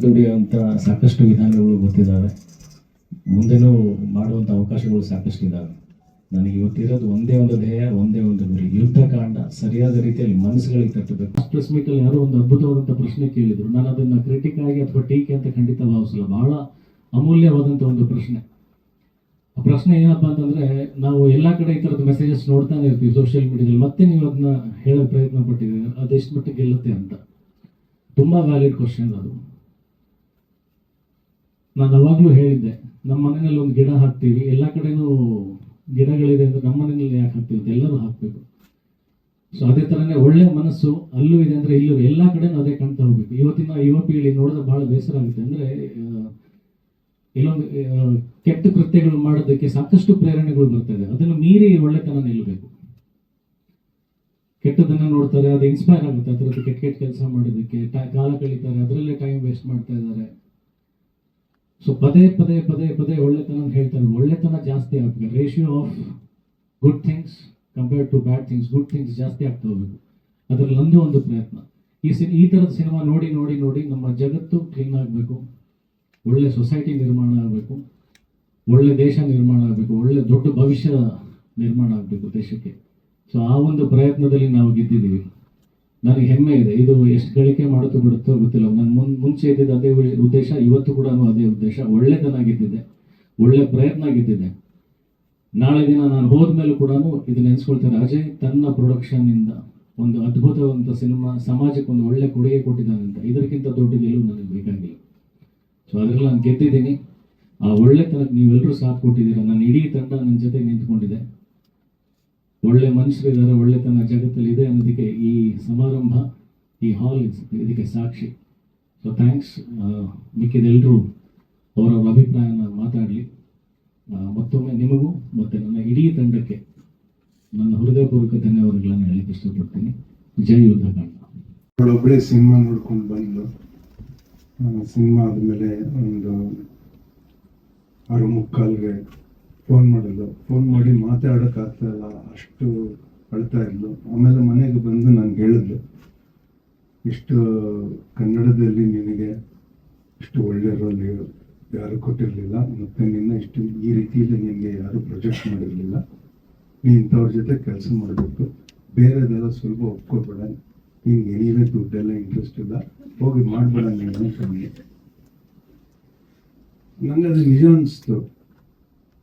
ದುಡಿಯುವಂಥ ಸಾಕಷ್ಟು ವಿಧಾನಗಳು ಗೊತ್ತಿದ್ದಾವೆ. ಮುಂದೆನೂ ಮಾಡುವಂಥ ಅವಕಾಶಗಳು ಸಾಕಷ್ಟು ಇದ್ದಾವೆ. ನನಗೆ ಇವತ್ತಿರೋದು ಒಂದೇ ಒಂದು ಧ್ಯೇಯ, ಒಂದೇ ಒಂದು ಗುರಿ. ಯುದ್ಧ ಕಾಂಡ ಸರಿಯಾದ ರೀತಿಯಲ್ಲಿ ಮನಸ್ಸುಗಳಿಗೆ ತಟ್ಟಬೇಕು. ಪ್ರೆಸ್ ಮೀಟಲ್ಲಿ ಯಾರೋ ಒಂದು ಅದ್ಭುತವಾದಂತ ಪ್ರಶ್ನೆ ಕೇಳಿದ್ರು. ನಾನು ಅದನ್ನು ಕ್ರಿಟಿಕ್ ಆಗಿ ಅಥವಾ ಟೀಕೆ ಅಂತ ಖಂಡಿತ ಭಾವಿಸಲ್ಲ. ಬಹಳ ಅಮೂಲ್ಯವಾದಂಥ ಒಂದು ಪ್ರಶ್ನೆ. ಆ ಪ್ರಶ್ನೆ ಏನಪ್ಪಾ ಅಂತಂದ್ರೆ, ನಾವು ಎಲ್ಲ ಕಡೆ ಈ ಥರದ ಮೆಸೇಜಸ್ ನೋಡ್ತಾನೆ ಇರ್ತೀವಿ ಸೋಷಿಯಲ್ ಮೀಡಿಯಾದಲ್ಲಿ ಮತ್ತೆ ನೀವು ಅದನ್ನ ಹೇಳೋ ಪ್ರಯತ್ನ ಪಟ್ಟಿದ್ದೀರಿ? ಅದೆಷ್ಟು ಮಟ್ಟಿಗೆ ಗೆಲ್ಲುತ್ತೆ ಅಂತ. ತುಂಬಾ ವ್ಯಾಲಿಡ್ ಕ್ವಶನ್ ಅದು. ನಾನು ಅವಾಗಲೂ ಹೇಳಿದ್ದೆ, ನಮ್ಮ ಮನೆಯಲ್ಲಿ ಒಂದು ಗಿಡ ಹಾಕ್ತೀವಿ, ಎಲ್ಲ ಕಡೆನೂ ಗಿಡಗಳಿದೆ ಅಂದ್ರೆ ನಮ್ಮ ಮನೆಯಲ್ಲಿ ಯಾಕೆ ಹಾಕ್ತೀವಿ ಎಲ್ಲರೂ ಹಾಕಬೇಕು. ಸೊ ಅದೇ ಥರನೇ ಒಳ್ಳೆ ಮನಸ್ಸು ಅಲ್ಲೂ ಇದೆ ಅಂದ್ರೆ ಇಲ್ಲೂ ಇದೆ. ಎಲ್ಲ ಕಡೆನೂ ಅದೇ ಕಾಣ್ತಾ ಹೋಗ್ಬೇಕು. ಇವತ್ತಿನ ಯುವ ಪೀಳಿ ನೋಡಿದ್ರೆ ಬಹಳ ಬೇಸರ ಆಗುತ್ತೆ ಅಂದ್ರೆ ಇಲ್ಲೊಂದು ಕೆಟ್ಟ ಕೃತ್ಯಗಳು ಮಾಡೋದಕ್ಕೆ ಸಾಕಷ್ಟು ಪ್ರೇರಣೆಗಳು ಬರ್ತದೆ ಅದನ್ನು ಮೀರಿ ಒಳ್ಳೆತನ ನಿಲ್ಲಬೇಕು ಕೆಟ್ಟದನ್ನ ನೋಡ್ತಾರೆ, ಅದು ಇನ್ಸ್ಪೈರ್ ಆಗುತ್ತೆ. ಅದರದ್ದು ಕೆಟ್ಟ ಕೆಟ್ಟ ಕೆಲಸ ಮಾಡೋದಕ್ಕೆ ಕಾಲ ಕಳೀತಾರೆ, ಅದರಲ್ಲೇ ಟೈಮ್ ವೇಸ್ಟ್ ಮಾಡ್ತಾ ಇದ್ದಾರೆ ಸೊ ಪದೇ ಪದೇ ಪದೇ ಪದೇ ಒಳ್ಳೆತನ ಅಂತ ಹೇಳ್ತಾರೆ. ಒಳ್ಳೆತನ ಜಾಸ್ತಿ ಆಗ್ತದೆ. Ratio of good things compared to bad things good things ಜಾಸ್ತಿ ಆಗ್ತಾ ಹೋಗ್ಬೇಕು ಅದರಲ್ಲಿ ನಂದು ಒಂದು ಪ್ರಯತ್ನ. ಈ ಸಿನ್ ಈ ಥರದ ಸಿನಿಮಾ ನೋಡಿ ನೋಡಿ ನೋಡಿ ನಮ್ಮ ಜಗತ್ತು ಕ್ಲೀನ್ ಆಗಬೇಕು. ಒಳ್ಳೆ ಸೊಸೈಟಿ ನಿರ್ಮಾಣ ಆಗಬೇಕು. ಒಳ್ಳೆ ದೇಶ ನಿರ್ಮಾಣ ಆಗಬೇಕು. ಒಳ್ಳೆ ದೊಡ್ಡ ಭವಿಷ್ಯ ನಿರ್ಮಾಣ ಆಗಬೇಕು ದೇಶಕ್ಕೆ. ಸೊ ಆ ಒಂದು ಪ್ರಯತ್ನದಲ್ಲಿ ನಾವು ಗೆದ್ದಿದ್ದೀವಿ. ನನಗೆ ಹೆಮ್ಮೆ ಇದೆ. ಇದು ಎಷ್ಟು ಗಳಿಕೆ ಮಾಡುತ್ತೋ ಬಿಡುತ್ತೋ ಗೊತ್ತಿಲ್ಲ. ನನ್ನ ಮುನ್, ಮುಂಚೆ ಇದ್ದಿದ್ದ ಅದೇ ಉದ್ದೇಶ, ಇವತ್ತು ಕೂಡ ಅದೇ ಉದ್ದೇಶ. ಒಳ್ಳೆತನ ಗೆದ್ದಿದೆ ಒಳ್ಳೆ ಪ್ರಯತ್ನ ಆಗಿದ್ದಿದೆ ನಾಳೆ ದಿನ ನಾನು ಹೋದ್ಮೇಲೂ ಕೂಡ ಇದನ್ನ ನೆನೆಸ್ಕೊಳ್ತಾರೆ ಅಜಯ್ ತನ್ನ ಪ್ರೊಡಕ್ಷನ್ನಿಂದ ಒಂದು ಅದ್ಭುತವಂತ ಸಿನಿಮಾ, ಸಮಾಜಕ್ಕೆ ಒಂದು ಒಳ್ಳೆ ಕೊಡುಗೆ ಕೊಟ್ಟಿದ್ದಾನೆ ಅಂತ ಇದಕ್ಕಿಂತ ದೊಡ್ಡ ಗೆಲುವು ನನಗೆ ಬೇಕಾಗಿಲ್ಲ. ಸೊ ಅದರಲ್ಲಿ ನಾನು ಗೆದ್ದಿದ್ದೀನಿ. ಆ ಒಳ್ಳೆತನಕ್ಕೆ ನೀವೆಲ್ಲರೂ ಸಾಥ್ ಕೊಟ್ಟಿದ್ದೀರಾ? ನನ್ನ ಇಡೀ ತಂಡ ನನ್ನ ಜೊತೆ ನಿಂತ್ಕೊಂಡಿದೆ. ಒಳ್ಳೆ ಮನುಷ್ಯರಿದ್ದಾರೆ, ಒಳ್ಳೆತನ ಜಗತ್ತಲ್ಲಿ ಇದೆ ಅನ್ನೋದಕ್ಕೆ ಈ ಸಮಾರಂಭ, ಈ ಹಾಲ್ ಇದಕ್ಕೆ ಸಾಕ್ಷಿ. ಸೊ ಥ್ಯಾಂಕ್ಸ್ ಮಿಕ್ಕಿದೆಲ್ಲರೂ ಅವರವರ ಅಭಿಪ್ರಾಯನ ಮಾತಾಡಲಿ. ಮತ್ತೊಮ್ಮೆ ನಿಮಗೂ ಮತ್ತು ನನ್ನ ಇಡೀ ತಂಡಕ್ಕೆ ನನ್ನ ಹೃದಯಪೂರ್ವಕ ಧನ್ಯವಾದಗಳನ್ನು ಹೇಳಲಿಕ್ಕೆ ಇಷ್ಟಪಡ್ತೀನಿ. ಜೈ ಯುದ್ಧಕಾಂಡ ಅವಳೊಬ್ಬಳೇ ಸಿನಿಮಾ ನೋಡ್ಕೊಂಡು ಬಂದು ಸಿನಿಮಾ ಆದಮೇಲೆ ಒಂದು ಆರು ಮುಕ್ಕಾಲ್ಗೆ ಫೋನ್ ಮಾಡಿದ್ಲು ಫೋನ್ ಮಾಡಿ ಮಾತಾಡೋಕ್ಕಾಗ್ತಾ ಇಲ್ಲ ಅಷ್ಟು ಅಳ್ತಾ ಇದ್ಲು. ಆಮೇಲೆ ಮನೆಗೆ ಬಂದು ನನಗೆ ಹೇಳಿದ್ಲು, ಇಷ್ಟು ಕನ್ನಡದಲ್ಲಿ ನಿನಗೆ ಇಷ್ಟು ಒಳ್ಳೆ ರೋಲ್ ಯಾರು ಕೊಟ್ಟಿರಲಿಲ್ಲ, ಮತ್ತು ನಿನ್ನ ಇಷ್ಟು ಈ ರೀತಿಯಲ್ಲಿ ನಿನಗೆ ಯಾರು ಪ್ರೊಜೆಕ್ಟ್ ಮಾಡಿರಲಿಲ್ಲ. ನೀ ಇಂಥವ್ರ ಜೊತೆ ಕೆಲಸ ಮಾಡಬೇಕು. ಬೇರೆದೆಲ್ಲ ಸುಲಭ ಒಪ್ಕೋಬೇಡ. ನಿನ್ಗೆ ಏನೇನೇ ದುಡ್ಡೆಲ್ಲ ಇಂಟ್ರೆಸ್ಟ್ ಇಲ್ಲ. ಹೋಗಿ ಮಾಡಬೇಡ ನೀನು ಕಮ್ಮಿ ನನಗೆ ಅದು ನಿಜ ಅನಿಸ್ತು.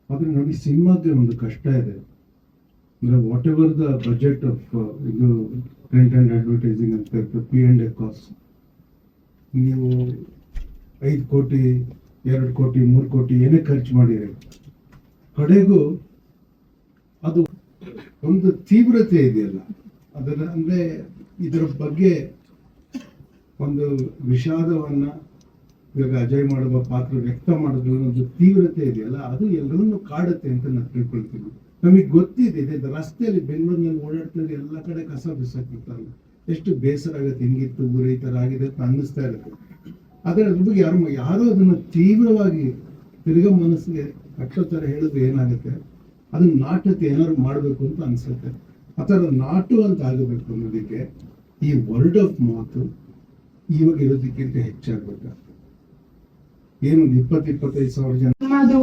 ಆದರೆ ನೋಡಿ ಸಿನಿಮಾಗೆ ಒಂದು ಕಷ್ಟ ಇದೆ. ಅಂದರೆ whatever the budget of ಇದು ಪ್ರಿಂಟ್ ಆ್ಯಂಡ್ ಅಡ್ವರ್ಟೈಸಿಂಗ್ ಅಂತ ಇರ್ತದೆ ಪಿ ಆ್ಯಂಡ್ ಎ ಕಾಸ್ಟ್ ನೀವು ಐದು ಕೋಟಿ, ಎರಡು ಕೋಟಿ, ಮೂರು ಕೋಟಿ ಏನೇ ಖರ್ಚು ಮಾಡಿರಿ, ಕಡೆಗೂ ಅದು ಒಂದು ತೀವ್ರತೆ ಇದೆಯಲ್ಲ. ಅದರ ಅಂದರೆ ಇದರ ಬಗ್ಗೆ ಒಂದು ವಿಷಾದವನ್ನ ಇವಾಗ ಅಜಯ್ ಮಾಡುವ ಪಾತ್ರ ವ್ಯಕ್ತ ಮಾಡೋದ್ರ ಒಂದು ತೀವ್ರತೆ ಇದೆಯಲ್ಲ, ಅದು ಎಲ್ಲರನ್ನು ಕಾಡುತ್ತೆ ಅಂತ ನಾನು ತಿಳ್ಕೊಳ್ತೀನಿ. ನಮಗೆ ಗೊತ್ತಿದೆ ರಸ್ತೆಯಲ್ಲಿ ಬೆಂಗಳೂರಿನಲ್ಲಿ ಓಡಾಡ್ತಿದ್ರೆ ಎಲ್ಲ ಕಡೆ ಕಸ ಬಿಸಾಕಿರ್ತಾರೆ ಎಷ್ಟು ಬೇಸರ ಆಗುತ್ತೆ, ಹಿಂಗಿತ್ತು, ಊರು ಈ ಥರ ಆಗಿದೆ ಅಂತ ಅನ್ನಿಸ್ತಾ ಇರುತ್ತೆ. ಆದರೆ ಅದ್ರ ಬಗ್ಗೆ ಯಾರು, ಯಾರೋ ಅದನ್ನು ತೀವ್ರವಾಗಿ ತಿರ್ಗ ಮನಸ್ಸಿಗೆ ಥರ ಹೇಳಿದ್ರೆ ಏನಾಗುತ್ತೆ? ಅದನ್ನ ನಾಟಕ ಏನಾದ್ರು ಮಾಡಬೇಕು ಅಂತ ಅನ್ಸುತ್ತೆ. ಆ ಥರ ನಾಟು ಅಂತ ಆಗಬೇಕು ಅನ್ನೋದಕ್ಕೆ ಈ ವರ್ಡ್ ಆಫ್ ಮಾತು ಇವಾಗ ಇರೋದಕ್ಕಿಂತ ಹೆಚ್ಚಾಗ್ಬೇಕು. ಏನು ಇಪ್ಪತ್ತು ಇಪ್ಪತ್ತೈದು ಸಾವಿರ ಜನ? ಅದು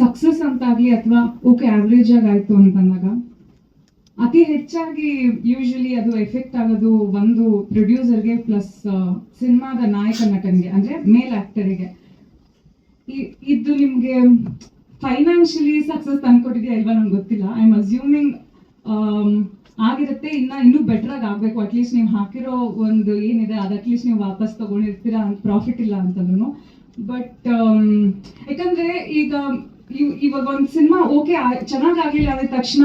ಸಕ್ಸಸ್ ಅಂತಾಗ್ಲಿ ಅಥವಾ ಓಕೆ ಆವ್ರೇಜ್ ಆಗಿ ಆಯ್ತು ಅಂತಂದಾಗ, ಅತಿ ಹೆಚ್ಚಾಗಿ ಯೂಶಲಿ ಅದು ಎಫೆಕ್ಟ್ ಆಗೋದು ಒಂದು ಪ್ರೊಡ್ಯೂಸರ್ಗೆ ಪ್ಲಸ್ ಸಿನಿಮಾದ ನಾಯಕ ನಟನಿಗೆ, ಅಂದ್ರೆ ಮೇಲ್ ಆಕ್ಟರಿಗೆ ಇದು ನಿಮ್ಗೆ ಫೈನಾನ್ಷಿಯಲಿ ಸಕ್ಸಸ್ ತಂದ್ಕೊಟ್ಟಿದೆಯಾ ಇಲ್ವಾ ನಂಗೆ ಗೊತ್ತಿಲ್ಲ. ಐ ಆಮ್ ಅಸ್ಯೂಮಿಂಗ್ ಆಗಿರುತ್ತೆ. ಇನ್ನ ಇನ್ನೂ ಬೆಟರ್ ಆಗಿ ಆಗ್ಬೇಕು. ಅಟ್ಲೀಸ್ಟ್ ನೀವು ಹಾಕಿರೋ ಒಂದು ಏನಿದೆ, ಅದು ಅಟ್ಲೀಸ್ಟ್ ನೀವು ವಾಪಸ್ ತಗೊಂಡಿರ್ತೀರಾ ಪ್ರಾಫಿಟ್ ಇಲ್ಲ ಅಂತಂದ್ರು ಬಟ್ ಯಾಕಂದ್ರೆ ಈಗ ಇವ್- ಇವಾಗ ಒಂದು ಸಿನಿಮಾ ಓಕೆ ಚೆನ್ನಾಗ್ ಆಗ್ಲಿಲ್ಲ ಅಂದ ತಕ್ಷಣ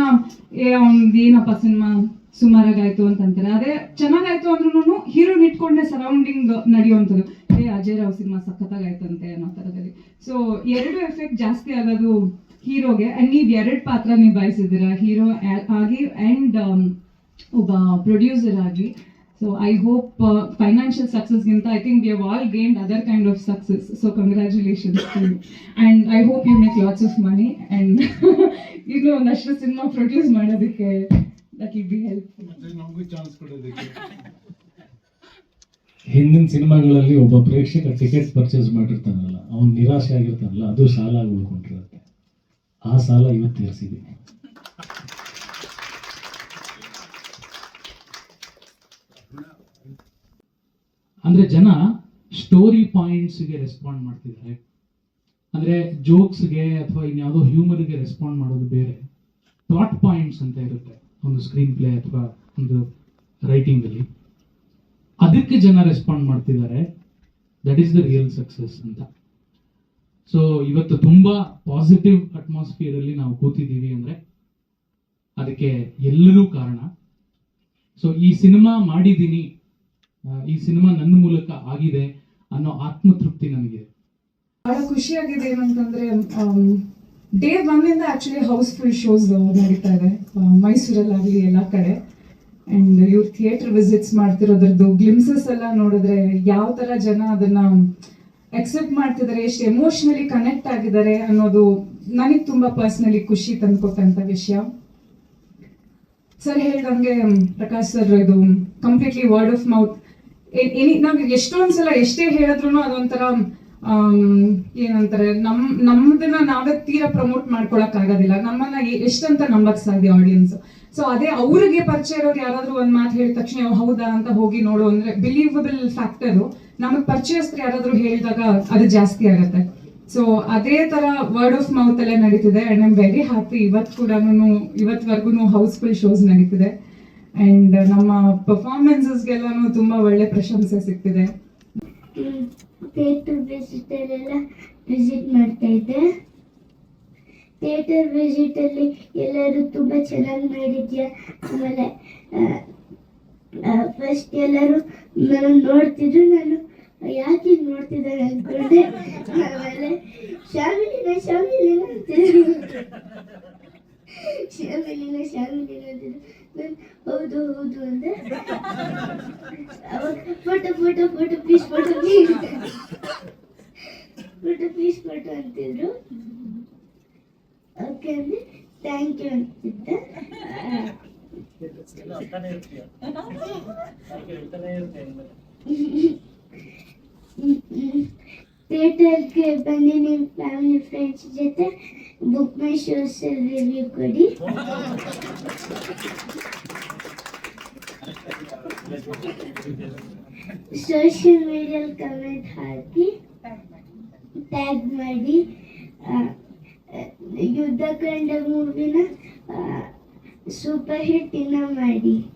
ಏನಪ್ಪ ಸಿನಿಮಾ ಸುಮಾರಾಗಾಯ್ತು ಅಂತಂತಾರೆ ಅದೇ ಚೆನ್ನಾಗಾಯ್ತು ಅಂದ್ರೂ ಹೀರೋನ್ ಇಟ್ಕೊಂಡೆ ಸರೌಂಡಿಂಗ್ ನಡೆಯುವಂಥದ್ದು ಏ, ಅಜಯ್ ರಾವ್ ಸಿನಿಮಾ ಸಖತ್ತಾಗಾಯ್ತಂತೆ ಅನ್ನೋ ಥರದಲ್ಲಿ. ಸೊ ಎರಡು ಎಫೆಕ್ಟ್ ಜಾಸ್ತಿ ಆಗೋದು ಹೀರೋಗೆ ಅಂಡ್ ನೀವ್ ಎರಡ್ ಪಾತ್ರ ನಿಭಾಯಿಸಿದಿರ ಹೀರೋ ಆಗಿ ಅಂಡ್ ಒಬ್ಬ ಪ್ರೊಡ್ಯೂಸರ್ ಆಗಿ. So I hope financial ಸಕ್ಸಸ್ಗಿಂತ I think we have all gained other kind of success so congratulations and I hope you make lots of money and ಇನ್ನು ಒಂದಷ್ಟು ಸಿನಿಮಾ ಪ್ರೊಡ್ಯೂಸ್ ಮಾಡೋದಕ್ಕೆ ದಟ್ ವಿಲ್ ಬಿ ಹೆಲ್ಪ್ಫುಲ್ ನಮಗೂ chance ಕೊಡೋದಕ್ಕೆ. ಹಿಂದಿನ ಸಿನಿಮಾಗಳಲ್ಲಿ ಒಬ್ಬ ಪ್ರೇಕ್ಷಕ ticket purchase ಮಾಡಿರ್ತಾನಲ್ಲ ಅವ್ನು ನಿರಾಶೆ ಆಗಿರ್ತಾನಲ್ಲ ಅದು ಸಾಲ ಆಗಿ ಉಳ್ಕೊಂಡಿರುತ್ತೆ ಆ ಸಾಲ ಇವತ್ತು ತೀರಿಸಿದ್ದೀನಿ. ಅಂದ್ರೆ ಜನ ಸ್ಟೋರಿ ಪಾಯಿಂಟ್ಸ್ಗೆ ರೆಸ್ಪಾಂಡ್ ಮಾಡ್ತಿದ್ದಾರೆ. ಅಂದ್ರೆ ಜೋಕ್ಸ್ಗೆ ಅಥವಾ ಇನ್ಯಾವುದೋ ಹ್ಯೂಮರ್ಗೆ ರೆಸ್ಪಾಂಡ್ ಮಾಡೋದು ಬೇರೆ. ಪ್ಲಾಟ್ ಪಾಯಿಂಟ್ಸ್ ಅಂತ ಇರುತ್ತೆ ಒಂದು ಸ್ಕ್ರೀನ್ ಪ್ಲೇ ಅಥವಾ ಒಂದು ರೈಟಿಂಗ್ ಅಲ್ಲಿ. ಅದಕ್ಕೆ ಜನ ರೆಸ್ಪಾಂಡ್ ಮಾಡ್ತಿದ್ದಾರೆ. That is the real success ಅಂತ. ಸೊ ಇವತ್ತು ತುಂಬಾ ಪಾಸಿಟಿವ್ ಅಟ್ಮಾಸ್ಫಿಯರ್ ಅಲ್ಲಿ ನಾವು ಕೂತಿದ್ದೀವಿ ಅಂದ್ರೆ ಅದಕ್ಕೆ ಎಲ್ಲರೂ ಕಾರಣ. ಸೊ ಈ ಸಿನಿಮಾ ಮಾಡಿದ್ದೀನಿ ಈ ಸಿನಿಮಾ ನನ್ನ ಮೂಲಕ ಆಗಿದೆ ಅನ್ನೋ ಆತ್ಮತೃಪ್ತಿ ನನಗಿದೆ. ಬಹಳ ಖುಷಿಯಾಗಿದೆ ಏನಂತಂದ್ರೆ ಡೇ ಒನ್ ಇಂದ ಆಕ್ಚುಲಿ ಹೌಸ್ಫುಲ್ ಶೋಸ್ ನಡೀತಾ ಇದೆ. ಮೈಸೂರಲ್ಲಿ ಮೈಸೂರಲ್ಲಾಗ್ಲಿ ಎಲ್ಲ ಕಡೆ. ಅಂಡ್ ಇವ್ರು ಥಿಯೇಟರ್ ವಿಸಿಟ್ಸ್ ಮಾಡ್ತಿರೋದ್ರದ್ದು ಗ್ಲಿಮ್ಸಸ್ ಎಲ್ಲ ನೋಡಿದ್ರೆ ಯಾವ ತರ ಜನ ಅದನ್ನ ಅಕ್ಸೆಪ್ಟ್ ಮಾಡ್ತಿದ್ದಾರೆ, ಎಷ್ಟು ಎಮೋಷನಲಿ ಕನೆಕ್ಟ್ ಆಗಿದ್ದಾರೆ ಅನ್ನೋದು ನನಗೆ ತುಂಬಾ ಪರ್ಸ್ನಲಿ ಖುಷಿ ತಂದ್ಕೊಟ್ಟಂತ ವಿಷಯ. ಸರ್ ಹೇಳ್ದಂಗೆ ಪ್ರಕಾಶ್ ಸರ್, ಇದು completely word of mouth any ನಾವು ಎಷ್ಟೊಂದ್ ಸಲ ಎಷ್ಟೇ ಹೇಳಿದ್ರು ಅದೊಂಥರ ಏನಂತಾರೆ, ನಮ್, ನಮ್ದನ್ನ ನಾವೇ ತೀರಾ ಪ್ರಮೋಟ್ ಮಾಡ್ಕೊಳಕ್ ಆಗೋದಿಲ್ಲ. ನಮ್ಮನ್ನ ಎಷ್ಟಂತ ನಂಬಕ್ ಸಾಧ್ಯ ಆಡಿಯನ್ಸ್ ಸೊ ಅದೇ ಅವ್ರಿಗೆ ಪರಿಚಯ ಇರೋರು ಯಾರಾದ್ರೂ ಒಂದ್ ಮಾತು ಹೇಳಿದ ತಕ್ಷಣ ಹೌದಾ ಅಂತ ಹೋಗಿ ನೋಡು. ಅಂದ್ರೆ ಬಿಲೀವಬಲ್ ಫ್ಯಾಕ್ಟರ್ ನಮಗ್ ಪರಿಚಯಸ್ಥರು ಯಾರಾದ್ರೂ ಹೇಳಿದಾಗ ಅದು ಜಾಸ್ತಿ ಆಗತ್ತೆ. ಸೊ ಅದೇ ತರ ವರ್ಡ್ ಆಫ್ ಮೌತ್ ಅಲ್ಲೇ ನಡೀತಿದೆ. ಅಂಡ್ ಐಮ್ ವೆರಿ ಹ್ಯಾಪಿ ಇವತ್ತು ಕೂಡ ಇವತ್ವರೆಗೂ ಹೌಸ್ಫುಲ್ ಶೋಸ್ ನಡೀತಿದೆ. ಅಂಡ್ ನಮ್ಮ ಪರ್ಫಾರ್ಮೆನ್ಸಸ್ಗೆಲ್ಲಾನು ತುಂಬಾ ಒಳ್ಳೆ ಪ್ರಶಂಸೆ ಸಿಗ್ತಿದೆ. ವಿಸಿಟ್ ಮಾಡ್ತಾ ಇದ್ದೆ. ಥಿಯೇಟರ್ ವಿಸಿಟಲ್ಲಿ ಎಲ್ಲರೂ ತುಂಬ ಚೆನ್ನಾಗಿ ಮಾಡಿದ್ಯಾ? ಆಮೇಲೆ ಫಸ್ಟ್ ಎಲ್ಲರೂ ನಾನು ನೋಡ್ತಿದ್ರು, ನಾನು ಯಾಕೆ ನೋಡ್ತಿದ್ದಾರೆ ಅಂದ್ಕೊಂಡೆ ಆಮೇಲೆ, ಶಾಮಿಲಿನ ಶಾಮಿಲಿನ ಅಂತಿದ್ರು. ಶಾಮಿಲಿನ ಶಾಮಿಲಿನ ಅಂತಿದ್ರು. ನಾನು, ಹೌದು ಹೌದು ಅಂದೆ. ಅವಾಗ photo photo photo piece photo photo piece photo ಅಂತಿದ್ರು. ಓಕೆ ಅಂದ್ರೆ ಥ್ಯಾಂಕ್ ಯು ಅಂತಿದ್ದೆ ಥಿಯೇಟರ್ಗೆ ಬನ್ನಿ ನಿಮ್ಮ ಫ್ಯಾಮಿಲಿ ಫ್ರೆಂಡ್ಸ್ ಜೊತೆ ಬುಕ್ ಮೈ ಶೋಸ್ ರಿವ್ಯೂ ಕೊಡಿ ಸೋಷಿಯಲ್ ಮೀಡಿಯಲ್ಲಿ ಕಮೆಂಟ್ ಹಾಕಿ ಟ್ಯಾಗ್ ಮಾಡಿ ಆ, ಕಂಡ ಮೂವಿನ ಸೂಪರ್ ಹಿಟ್ ಇನ್ನ ಮಾಡಿ.